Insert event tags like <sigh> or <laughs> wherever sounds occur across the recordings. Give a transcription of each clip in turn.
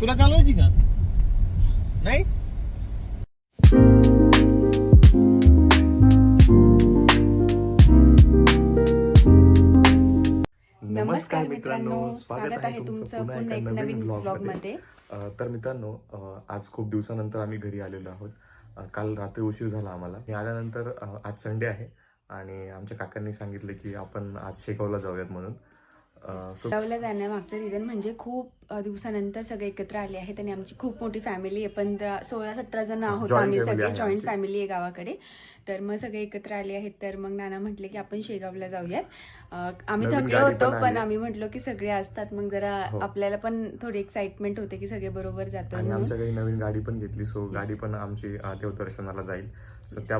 तुला चालवायची का? नाही? नमस्कार मित्रांनो स्वागत आहे तुमचं पुन्हा एक नवीन ब्लॉगमध्ये. तर मित्रांनो आज खूप दिवसानंतर आम्ही घरी आलेलो आहोत. काल रात्री उशीर झाला आम्हाला. मी आल्यानंतर आज संडे आहे. आणि आमच्या काकांनी सांगितलं की आपण आज शेगावला जाऊयात म्हणून. अ, सो गावला जाण्यामागचं रिझन म्हणजे खूप दिवसानंतर सगळे एकत्र आले आहेत आणि आमची खूप मोठी फॅमिली आहे. पंधरा सोळा सतरा जण आहोत आम्ही सगळे जॉईंट. फॅमिली आहे गावाकडे. तर मग सगळे एकत्र आले आहेत. तर मग नाना म्हटले की आपण शेगावला जाऊयात. आम्ही थकलो होतो पण. आम्ही म्हटलो की सगळे असतात. मग जरा हो. आपल्याला पण थोडी एक्साइटमेंट होते की सगळे बरोबर जातो आणि म्हणून. आमच्या घरी नवीन गाडी पण घेतली. सो गाडी पण आमची देवदर्शनाला जाईल. सो त्या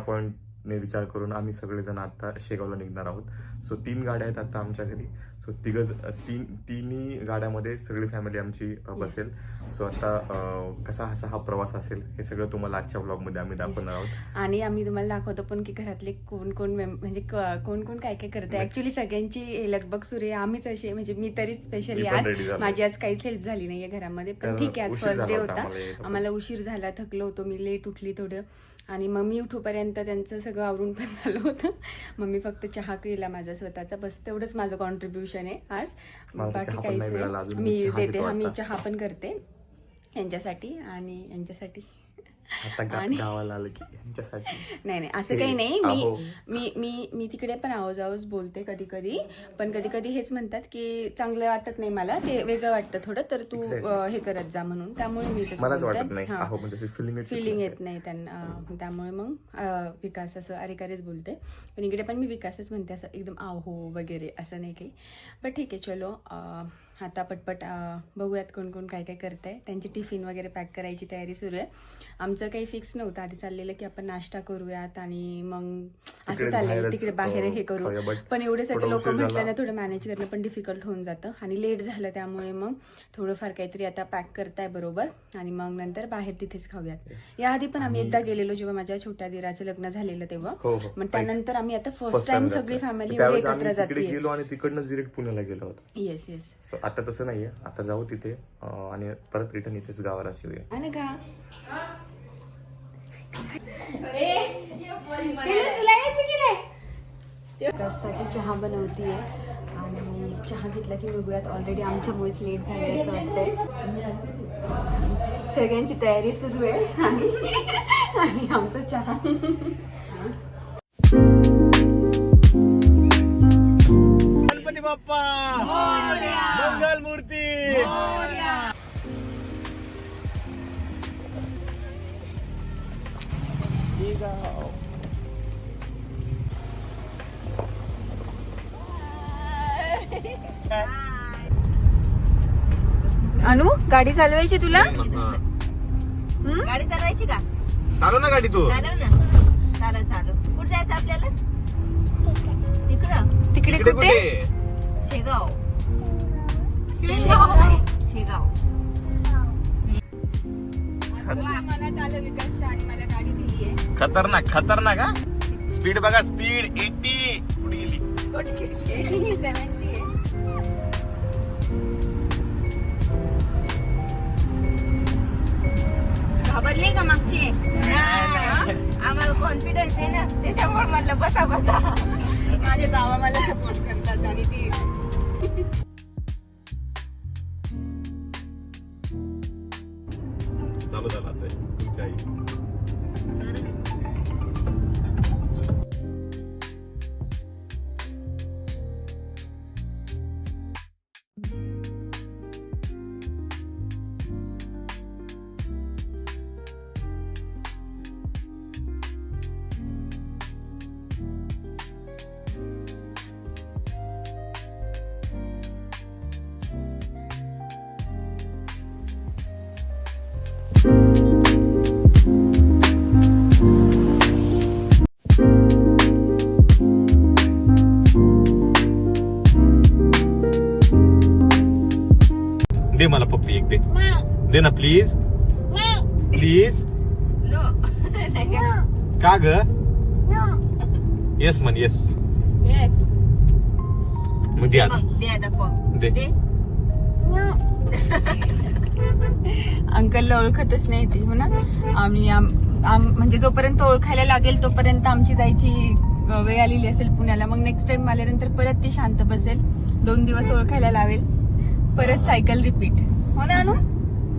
ने विचार करून आम्ही सगळेजण आता शेगावला निघणार आहोत. सो तीन गाड्या आहेत आता आमच्या घरी. सो तिघ तीन तिन्ही गाड्यामध्ये सगळी फॅमिली आमची बसेल. सो आता कसा असा हा प्रवास असेल हे सगळं तुम्हाला आजच्या ब्लॉगमध्ये आम्ही दाखवणार आहोत. आणि आम्ही तुम्हाला दाखवतो पण की घरातले कोण कोण म्हणजे कोण कोण काय काय करते ऍक्च्युली सगळ्यांची लगबग सुरू आम्हीच असे म्हणजे मी तरी स्पेशली आज. माझी आज काहीच हेल्प झाली नाहीये घरामध्ये. पण ठीक आहे आज फर्स्ट डे होता आम्हाला उशीर झाला थकलो होतो मी लेट उठली थोडं. आणि मग मी उठूपर्यंत त्यांचं सगळं आवरून पण झालं होतं. मग मी फक्त चहा केला माझा स्वतःचा. बस तेवढंच माझं कॉन्ट्रीब्युशन आहे आज बाकी काहीच नाही. मी देते हा मी. चहा पण करते यांच्यासाठी आणि यांच्यासाठी आता गा- आणि- गावाला आलं की यांच्यासाठी. नाही नाही असं काही नाही. आहो. मी मी मी मी तिकडे पण आवाज आवाज बोलते कधी कधी पण कधी कधी हेच म्हणतात की चांगलं वाटत नाही मला ते वेगळं वाटतं थोडं तर तू Exactly. अं, हे करत जा म्हणून. त्यामुळे मी मलाच वाटत नाही. आहो म्हणजे अशी फिलिंग फिलिंग येत नाही त्यांना. अं, त्यामुळे मग अं, विकास असं अरेकारेच बोलते. पण इकडे पण मी विकासच म्हणते असं एकदम आहो वगैरे असं नाही काही. पण ठीक आहे चलो अं, आता पटपट बघूयात कोण कोण काय काय करत आहे त्यांची टिफिन वगैरे पॅक करायची तयारी सुरू आहे. आमचं काही फिक्स नव्हतं. आधी चाललेलं की आपण नाश्ता करूयात आणि मग असं चाललेलं तिकडे बाहेर हे करू. पण एवढे सगळे लोक उशीर म्हटलं झाला. ना थोडं मॅनेज करणं पण डिफिकल्ट होऊन जातं. आणि लेट झालं त्यामुळे मग थोडंफार काहीतरी आता पॅक करताय बरोबर. आणि मग नंतर बाहेर तिथेच खाऊयात. याआधी पण आम्ही एकदा गेलेलो जेव्हा माझ्या छोट्या दिराचं लग्न झालेलं तेव्हा. हो हो. मग त्यानंतर आम्ही आता फर्स्ट टाइम सगळी. फॅमिली एकत्र जाते गेलो आणि तिकडनंच डिरेक्ट पुण्याला गेलो येस येस आता तसं नाहीये. आता जाऊ तिथे आणि परत रिटर्न इथेच गावाला येऊया आणि का? त्यासाठी चहा बनवतीये. आणि चहा घेतला की निघूयात ऑलरेडी आमच्यामुळेच लेट झाले असं वाटतंय. सगळ्यांची तयारी सुरू आहे. आणि आणि आमचा चहा. बाप्पा. मंगल मूर्ती. अनु गाडी चालवायची तुला? गाडी चालवायची का? चालू ना गाडी तू. चालव ना. चालव चालव. कुठे जायचं आपल्याला? तिकडं. तिकडे कुठे? शेगाव शेगाव नाही, शेगाव मनात आलं विकासच्या आणि मला गाडी दिली आहे खतरनाक खतरनाक हा? स्पीड बघा स्पीड एटी कुठे गेली. घाबरली का मागची? आम्हाला कॉन्फिडन्स आहे ना त्याच्यामुळे म्हटलं बसा बसा. <laughs> माझे जावा मला सपोर्ट करतात आणि ती दे मला पप्पी एक दे. दे ना प्लीज <laughs> प्लीज का? ग? येस म्हण येस येस मग दे आता. दे <laughs> अंकलला ओळखतच नाही ती हो ना? आम्ही आम- आम- म्हणजे जोपर्यंत ओळखायला लागेल तोपर्यंत आमची जायची वेळ आलेली असेल पुण्याला. मग नेक्स्ट टाइम आल्यानंतर परत ती शांत बसेल. दोन दिवस ओळखायला लावेल. परत सायकल रिपीट. हो ना अनु?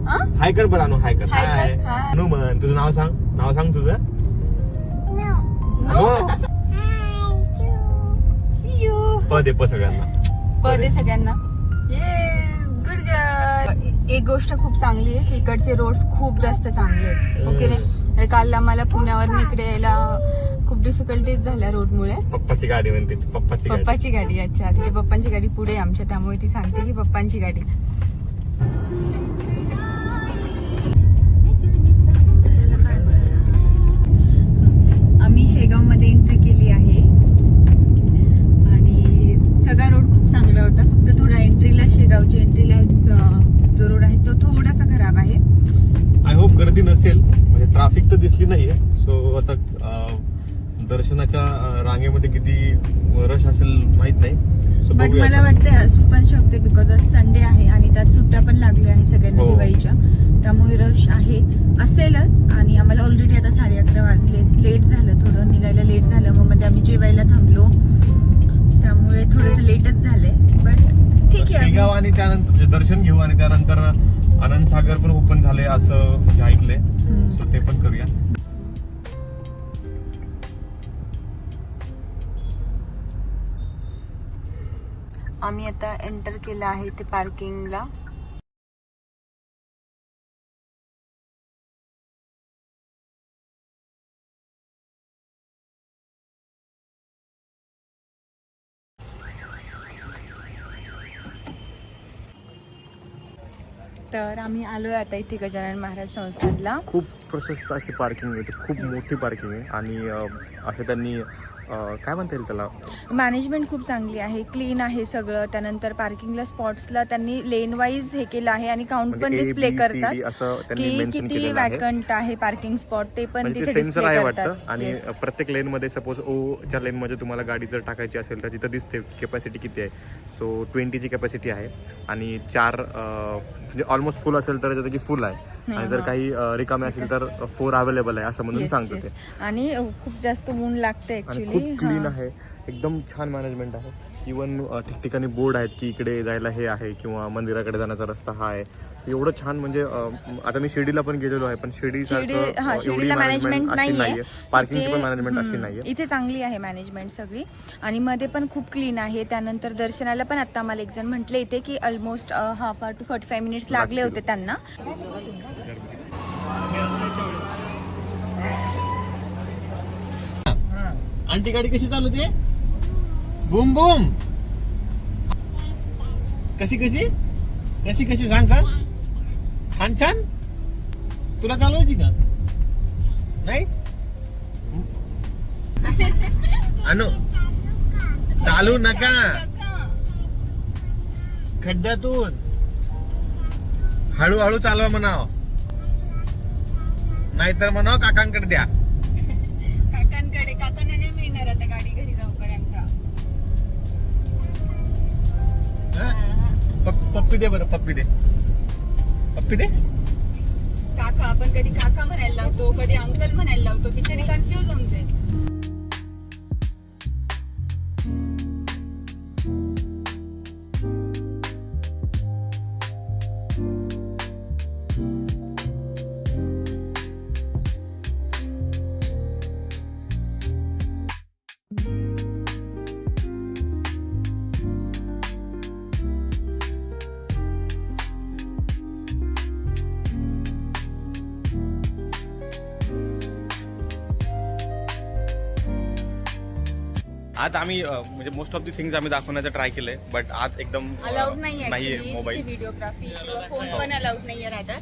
हा? हाय कर बरं अनु हाय कर हाय. कर, हाय हाय. अनु म्हण तुझं नाव सांग. नाव सांग तुझं. See you. प दे प सगळ्यांना. प दे सगळ्यांना. येस गुड गर्ल एक गोष्ट खूप चांगली आहे की इकडचे रोड्स खूप जास्त चांगले आहेत. ओके नाही? काल आम्हाला पुण्यावर इकडे यायला खूप डिफिकल्टीज झाल्या रोडमुळे पप्पाची गाडी म्हणते ती, पप्पाची गाडी. पप्पाची गाडी अच्छा. तिच्या पप्पांची गाडी पुढे आहे आमच्या त्यामुळे ती सांगते की पप्पांची गाडी. आम्ही शेगावमध्ये एंट्री केली आहे. आणि सगळा रोड खूप चांगला होता. फक्त थोडा एंट्रीला शेगावची एंट्रीला जो रोड आहे तो थोडासा खराब आहे. आय होप गर्दी नसेल. म्हणजे ट्रॅफिक तर दिसली नाहीये. सो आता अं, दर्शनाच्या रांगेमध्ये किती रश असेल माहीत नाही. बट बघूया मला आता. वाटतं असू पण शकते बिकॉज आज संडे आहे आणि त्यात सुट्ट्या पण लागल्या आहे सगळ्यांना हो. दिवाळीच्या त्यामुळे रश आहे. असेलच आणि आम्हाला ऑलरेडी आता साडे अकरा वाजले. लेट झालं थोडं. निघायला लेट झालं. मग मध्ये आम्ही जेवायला थांबलो. त्यामुळे थोडंसं लेटच झालंय. बट ठीक आहे शेगाव आणि त्यानंतर म्हणजे दर्शन घेऊ आणि त्यानंतर आनंद सागर पण ओपन झाले असं म्हणजे ऐकलंय. हम्म. सो ते पण करूया. आम्ही आता एंटर केलं आहे ते पार्किंगला तर आम्ही आलोय आता इथे गजानन महाराज संस्थानला. खूप प्रशस्त अशी पार्किंग आहे खूप मोठी पार्किंग आहे. आणि असे असं त्यांनी काय म्हणता येईल त्याला? मॅनेजमेंट खूप चांगली आहे क्लीन आहे सगळं. त्यानंतर पार्किंगला स्पॉट्सला त्यांनी लेन वाईज हे केलं आहे आणि काउंट पण म्हणजे A, डिस्प्ले करतात की किती वॅकंट आहे. पार्किंग स्पॉट ते पण म्हणजे तिथे सेन्सर आहे वाटतं. आणि. प्रत्येक लेन मध्ये सपोज ओ च्या लेन मध्ये तुम्हाला गाडी जर टाकायची असेल तर तिथं दिसते कॅपॅसिटी किती आहे. सो ट्वेंटीची कॅपॅसिटी आहे. आणि चार म्हणजे ऑलमोस्ट फुल असेल तर त्याचं की फुल आहे. आणि जर काही रिकामे असेल तर फोर अवेलेबल आहे असं म्हणून सांगतो. ते. आणि खूप जास्त ऊन लागतं ऍक्च्युली खूप क्लीन आहे. एकदम छान मॅनेजमेंट आहे. इवन ठिकठिकाणी बोर्ड आहेत की इकडे जायला हे आहे किंवा मंदिराकडे जाण्याचा रस्ता हा आहे. एवढं छान म्हणजे आता मी शिर्डीला पण गेलेलो आहे पण शिर्डी मॅनेजमेंट नाहीये. पार्किंगची पण इथे, मॅनेजमेंट अशी नाहीये. इथे चांगली आहे मॅनेजमेंट सगळी. आणि मध्ये पण खूप क्लीन आहे. त्यानंतर दर्शनाला पण आता आम्हाला एक जण म्हटले इथे की almost half hour to forty five minutes लागले होते. त्यांना. आंटी गाडी कशी चालवते बुम बुम. कशी कशी? कशी कशी? सांग सांग. छान छान. तुला चालवायची का? नाही? अनु चालू नका. खड्ड्यातून. हळूहळू चालवा म्हणाव. नाहीतर म्हणाव काकांकडे द्या. काकांकडे. काकांना नाही मिळणार आता गाडी घरी जाऊपर्यंत? पप- पप्पी दे बरं पप्पी दे. पप्पी दे. काका आपण कधी काका म्हणायला लावतो कधी अंकल म्हणायला लावतो बिचारी कन्फ्युज होऊन जाईल. आज आम्ही म्हणजे मोस्ट ऑफ दी थिंग्स आम्ही दाखवण्याचा ट्राय केलंय बट आज एकदम अलाउड नाहीये ऍक्च्युली मोबाईल व्हिडिओग्राफी किंवा फोन पण अलाउड नाहीये राहतात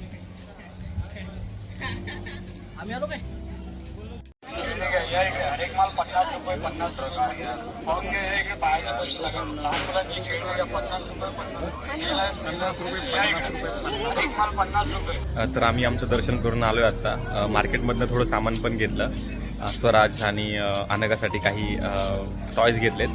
तर आम्ही आमचं दर्शन करून आलोय आता. मार्केटमधनं थोडं सामान पण घेतलं. स्वराज आणि अं, अनघासाठी काही टॉयज घेतलेत.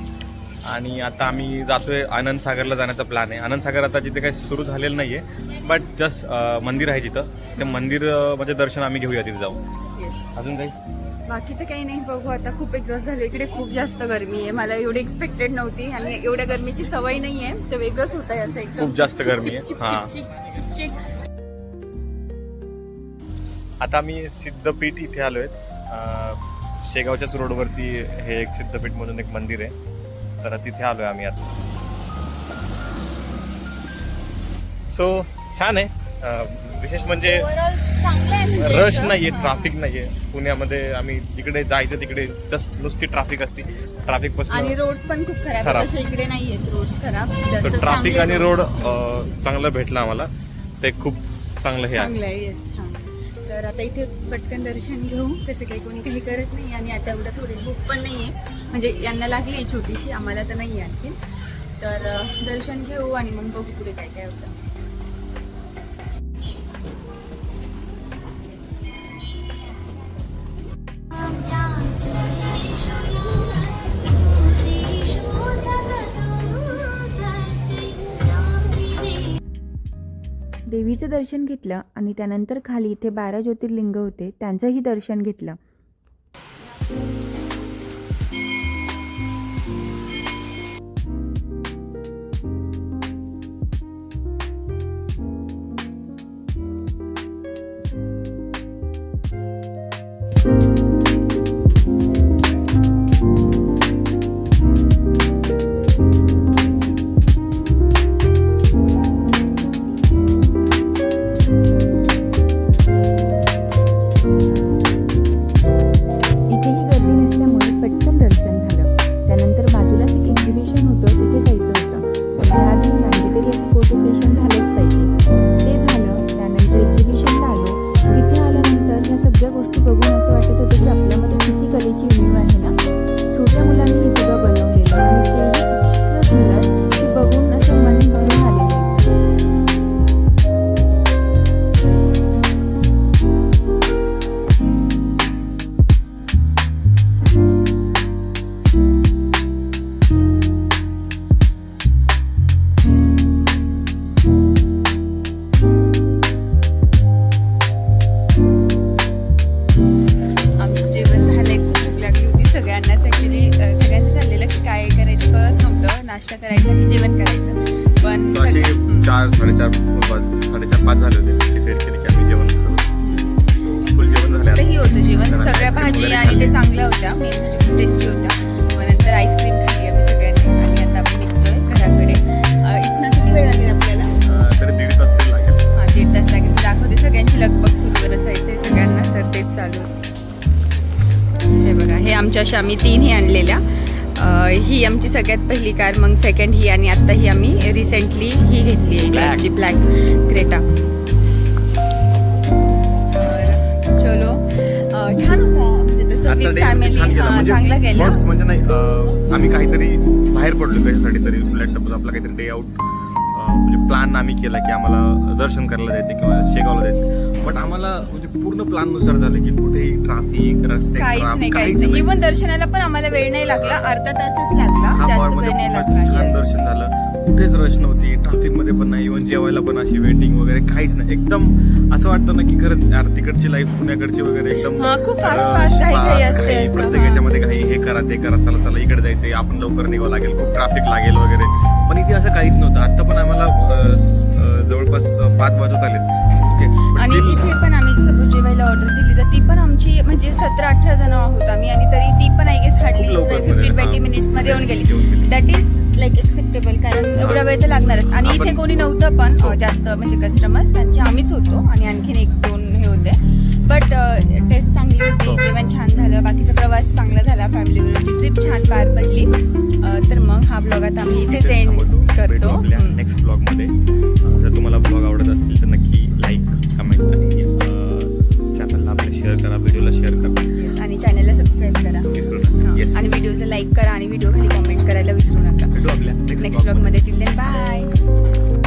आणि आता आम्ही जातोय आनंद सागरला जाण्याचा प्लॅन आहे. आनंद सागर आता जिथे काही सुरू झालेलं नाहीये बट जस्ट मंदिर आहे जिथं. ते मंदिर म्हणजे दर्शन आम्ही घेऊया तिथे जाऊन. अजून काही? बाकी तर काही नाही. बघू आता खूप एक्झॉस्ट झालो इकडे खूप जास्त गरमी आहे. मला एवढी एक्सपेक्टेड नव्हती आणि एवढ्या गरमीची सवय नाही आहे तर वेगळंच होत आहे असं एकदम खूप जास्त गरमी आहे. हां. आता आम्ही सिद्धपीठ इथे आलोय. शेगावच्याच रोडवरती हे एक सिद्धपीठ म्हणून एक मंदिर आहे. तर तिथे आलोय आम्ही आता. सो छान आहे. विशेष म्हणजे आहे रश असं. नाहीये हां. ट्रॅफिक नाहीये. पुण्यामध्ये आम्ही जिकडे जायचं तिकडे जस्ट नुसती ट्रॅफिक असती. ट्रॅफिक आणि रोड्स पण खूप खराब. तसे इकडे नाही रोड्स खराब. जास्त ट्रॅफिक आणि. रोड चांगलं भेटलं आम्हाला. ते खूप चांगलं हे आहे. आहे तर आता इथे पटकन दर्शन घेऊ. तसं काही कोणी काही करत नाही आणि आता एवढं थोडी भूक पण नाही आहे म्हणजे यांना लागली आहे छोटीशी आम्हाला तर नाही आहे आणखी. तर दर्शन घेऊ आणि मग बघू पुढे काय काय होतं. देवीचं दर्शन घेतलं आणि त्यानंतर खाली इथे बारा ज्योतिर्लिंग होते त्यांचंही दर्शन घेतलं. टेस्टी होत्या. मग नंतर आईस्क्रीम खाल्ली आम्ही सगळ्यांनी. आणि आता आपण निघतोय घराकडे. इथनं किती वेळ लागेल आपल्याला? तरी दीड तास तरी लागेल. हा दीड तास लागेल. दाखवते सगळ्यांची लगबग सुरू असायचे सगळ्यांना तर तेच चालू. हे बघा हे आमच्याशी आम्ही तीन ही आणलेल्या ही आमची सगळ्यात पहिली कार मग सेकंड ही आणि आता ही आम्ही रिसेंटली ही घेतली आहे ब्लॅक क्रेटा विथ फॅमिली. हा म्हणजे चांगला गेला. first म्हणजे नाही आम्ही काहीतरी बाहेर पडलो कशासाठी तरी. लेट सपोज आपला काहीतरी डे आउट म्हणजे प्लॅन आम्ही केला की आम्हाला दर्शन करायला जायचं किंवा शेगावला जायचं बट आम्हाला म्हणजे पूर्ण प्लॅननुसार झालं की कुठेही ट्राफिक रस्ते काहीच नाही काहीच नाही. इव्हन दर्शनाला पण आम्हाला वेळ नाही लागला. अर्धा तासच लागला. जास्त मॉलमध्ये वेळ नाही लागला. दर्शन झालं. कुठेच रश नव्हती ट्रॅफिकमध्ये पण नाही इव्हन जेवायला पण अशी वेटिंग वगैरे काहीच नाही एकदम असं वाटतं ना की खरंच यार तिकडची लाईफ पुण्याकडची वगैरे एकदम प्रत्येक. याच्यामध्ये काही हे करा ते करा चला चला इकडे जायचंय आपण लवकर निघावं लागेल खूप ट्रॅफिक लागेल वगैरे पण इथे असं काहीच नव्हतं आता पण आम्हाला जवळपास पाच वाजत But आणि इथे पण आम्ही जेवायला ऑर्डर दिली तर ती पण आमची म्हणजे सतरा अठरा जण आहोत आम्ही आणि तरी ती पण I guess hardly fifteen twenty. मिनिट्समध्ये येऊन गेली. दॅट इज लाईक एक्सेप्टेबल कारण एवढा वेळ तर लागणारच आणि इथे कोणी नव्हतं पण हो. जास्त म्हणजे कस्टमर्स त्यांचे आम्हीच होतो. आणि आणखीन एक दोन हे होते. बट टेस्ट चांगली होती. हो. जेवण छान झालं. बाकीचा प्रवास चांगला झाला. फॅमिलीवरची ट्रिप छान पार पडली. तर मग हा ब्लॉग आता आम्ही इथे सेंड करतो. नेक्स्ट ब्लॉगमध्ये अं, जर तुम्हाला ब्लॉग आवडत असतील तर नक्की लाईक कमेंट आणि चॅनलला आपल्या शेअर करा. व्हिडिओला शेअर करा. आणि चॅनलला सबस्क्राईब करा. विसरू नका. आणि व्हिडिओला लाईक करा आणि व्हिडिओ खाली कॉमेंट करायला विसरू नका. भेटू आपल्या नेक्स्ट ब्लॉगमध्ये टिल देन बाय